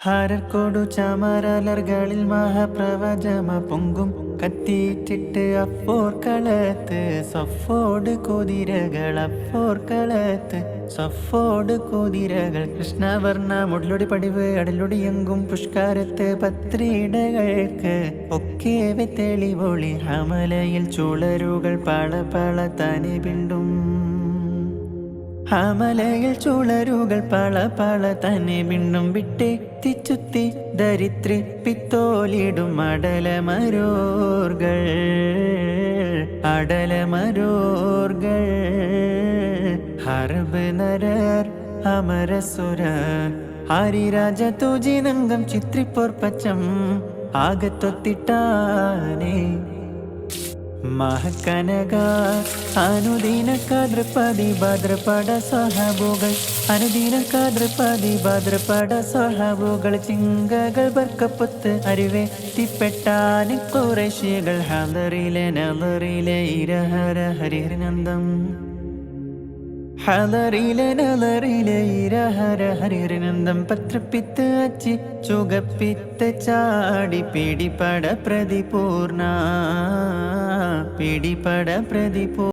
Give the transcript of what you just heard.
ഹാരർക്കോടു ചമരലറുകളിൽ മഹാപ്രവചമ പൊങ്കും. കത്തിയിട്ടിട്ട് അപ്പോർ കളത്ത് സഫോട് കുതിരകൾ അപ്പോർ കളത്ത് സഫോട് കുതിരകൾ. കൃഷ്ണവർണ മുടലൊടി പടിവ് അടലൊടി എങ്കും. പുഷ്കാരത്ത് പത്രിടകൾക്ക് ഒക്കെ തെളിവൊളി ഹമലയിൽ ചുളരുകൾ പള പള തനി പിണ്ടും. ഹമലയിൽ ചുളരുകൾ പള പള തന്നെ മിണ്ണും വിട്ടേ തിച്ചുത്തി ദരിദ്രി പിത്തോലിടും അടലമരോർകൾ അടലമരോർകൾ. ഹർബ് നരർ അമരസുരർ ഹരിരാജ തുജിനംഗം ചിത്രിപ്പോർ പച്ചം ആകത്തൊത്തിട്ടാനേ മഹക്കനക അനുദിന കദ്രപതി ഭദ്രപട സഹബുകൾ അനുദിന കദ്രപതി ഭദ്രപട സഹബുകൾ ചിങ്കകൾ ബർക്കപ്പുത്ത് അരുവേ തിപ്പെട്ടാനി കുറേശികൾ ഹലറിലെ നദറിലെ ഇരഹര ഹരിഹരനന്ദം. ഹലറിലെ നലറിലെ ഇരഹര ഹരിഹരനന്ദം പത്രപ്പിത്ത് അച്ചി ചുകപ്പിത്ത് ചാടി പിടിപട പ്രതിപൂർണ. പിടിപട പ്രതിപൂ